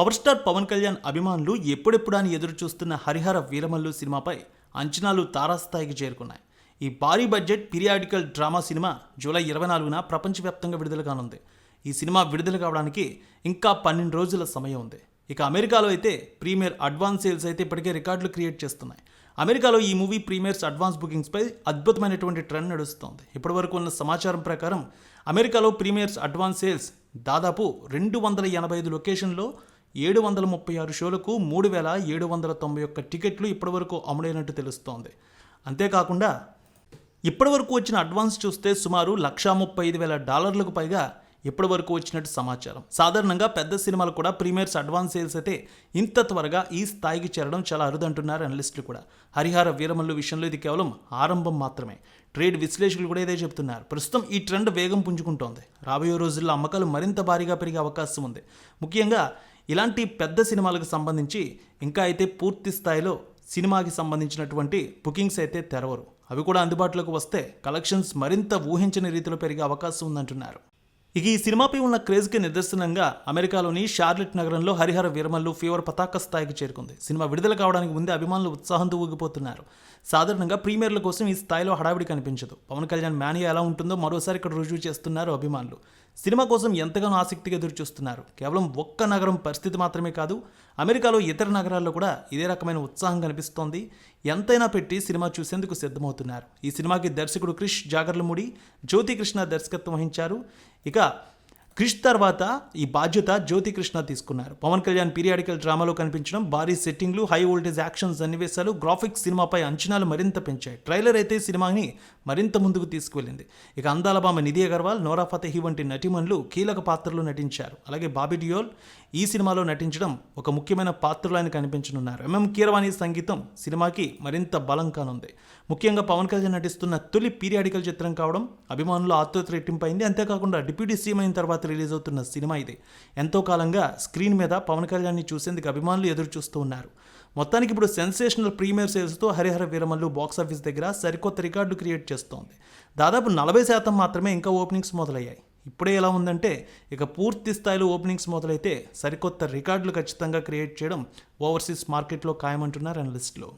Power star Pawan Kalyan అభిమానులు ఎప్పుడెప్పుడని అని ఎదురు చూస్తున్న హరిహర వీరమల్లు సినిమాపై అంచనాలు తారాస్థాయికి చేరుకున్నాయి. ఈ భారీ budget periodical drama cinema July ఇరవై నాలుగున ప్రపంచవ్యాప్తంగా విడుదల కానుంది. ఈ సినిమా విడుదల కావడానికి ఇంకా పన్నెండు రోజుల సమయం ఉంది. ఇక అమెరికాలో అయితే ప్రీమియర్ అడ్వాన్స్ సేల్స్ అయితే ఇప్పటికే రికార్డులు క్రియేట్ చేస్తున్నాయి. అమెరికాలో ఈ మూవీ ప్రీమియర్స్ అడ్వాన్స్ బుకింగ్స్పై అద్భుతమైనటువంటి ట్రెండ్ నడుస్తోంది. ఇప్పటివరకు ఉన్న సమాచారం ప్రకారం అమెరికాలో ప్రీమియర్స్ అడ్వాన్స్ సేల్స్ దాదాపు రెండు వందల ఎనభై ఐదు లొకేషన్లో ఏడు వందల ముప్పై ఆరు షోలకు మూడు వేల ఏడు వందల తొంభై ఒక్క టికెట్లు ఇప్పటివరకు అమలైనట్టు తెలుస్తోంది. అంతేకాకుండా ఇప్పటివరకు వచ్చిన అడ్వాన్స్ చూస్తే సుమారు లక్షా ముప్పై ఐదు వేల డాలర్లకు పైగా ఇప్పటివరకు వచ్చినట్టు సమాచారం. సాధారణంగా పెద్ద సినిమాలు కూడా ప్రీమియర్స్ అడ్వాన్స్ సేల్స్ అయితే ఇంత త్వరగా ఈ స్థాయికి చేరడం చాలా అరుదంటున్నారు అనలిస్టులు కూడా. హరిహర వీరమల్లు విషయంలో ఇది కేవలం ఆరంభం మాత్రమే. ట్రేడ్ విశ్లేషకులు కూడా ఇదే చెప్తున్నారు. ప్రస్తుతం ఈ ట్రెండ్ వేగం పుంజుకుంటోంది. రాబోయే రోజుల్లో అమ్మకాలు మరింత భారీగా పెరిగే అవకాశం ఉంది. ముఖ్యంగా ఇలాంటి పెద్ద సినిమాలకు సంబంధించి ఇంకా అయితే పూర్తి స్థాయిలో సినిమాకి సంబంధించినటువంటి బుకింగ్స్ అయితే తెరవరు. అవి కూడా అందుబాటులోకి వస్తే కలెక్షన్స్ మరింత ఊహించని రీతిలో పెరిగే అవకాశం ఉందంటున్నారు. ఇక ఈ సినిమాపై ఉన్న క్రేజ్కి నిదర్శనంగా అమెరికాలోని షార్లెట్ నగరంలో హరిహర వీరమల్లు ఫీవర్ పతాక స్థాయికి చేరుకుంది. సినిమా విడుదల కావడానికి ముందే అభిమానులు ఉత్సాహంతో ఊగిపోతున్నారు. సాధారణంగా ప్రీమియర్ల కోసం ఈ స్థాయిలో హడావిడి కనిపించదు. పవన్ కళ్యాణ్ మేనియా ఎలా ఉంటుందో మరోసారి ఇక్కడ రుజువు చేస్తున్నారు అభిమానులు. సినిమా కోసం ఎంతగానో ఆసక్తిగా ఎదురుచూస్తున్నారు. కేవలం ఒక్క నగరం పరిస్థితి మాత్రమే కాదు అమెరికాలో ఇతర నగరాల్లో కూడా ఇదే రకమైన ఉత్సాహం కనిపిస్తోంది. ఎంతైనా పెట్టి సినిమా చూసేందుకు సిద్ధమవుతున్నారు. ఈ సినిమాకి దర్శకుడు క్రిష్ జాగర్లముడి జ్యోతి కృష్ణ దర్శకత్వం వహించారు. ఇక క్రిష్ తర్వాత ఈ బాధ్యత జ్యోతి కృష్ణ తీసుకున్నారు. పవన్ కళ్యాణ్ పీరియాడికల్ డ్రామాలో కనిపించడం భారీ సెట్టింగ్లు హై వోల్టేజ్ యాక్షన్ సన్నివేశాలు గ్రాఫిక్స్ సినిమాపై అంచనాలు మరింత పెంచాయి. ట్రైలర్ అయితే సినిమాని మరింత ముందుకు తీసుకువెళ్ళింది. ఇక అందాలబామ నిధి అగర్వాల్ నోరా ఫతేహి వంటి నటిమణులు కీలక పాత్రలు నటించారు. అలాగే బాబీ డియోల్ ఈ సినిమాలో నటించడం ఒక ముఖ్యమైన పాత్రలు ఆయన కనిపించనున్నారు. ఎంఎం కీరవాణి సంగీతం సినిమాకి మరింత బలం కానుంది. ముఖ్యంగా పవన్ కళ్యాణ్ నటిస్తున్న తొలి పీరియాడికల్ చిత్రం కావడం అభిమానులు ఆతృత రెట్టింపైంది. అంతేకాకుండా డిప్యూటీ సీఎం అయిన తర్వాత రిలీజ్ అవుతున్న సినిమా ఇది. ఎంతో కాలంగా స్క్రీన్ మీద పవన్ కళ్యాణ్ని చూసేందుకు అభిమానులు ఎదురు చూస్తూ ఉన్నారు. మొత్తానికి ఇప్పుడు సెన్సేషనల్ ప్రీమియర్ సేల్స్తో హరిహర వీరమల్లు బాక్స్ ఆఫీస్ దగ్గర సరికొత్త రికార్డు క్రియేట్ చేస్తోంది. దాదాపు నలభై శాతం మాత్రమే ఇంకా ఓపెనింగ్స్ మొదలయ్యాయి. ఇప్పుడే ఎలా ఉందంటే ఇక పూర్తి స్థాయిలో ఓపెనింగ్స్ మొదలైతే సరికొత్త రికార్డులు ఖచ్చితంగా క్రియేట్ చేయడం ఓవర్సీస్ మార్కెట్లో ఖాయమంటున్నారు అనలిస్టులు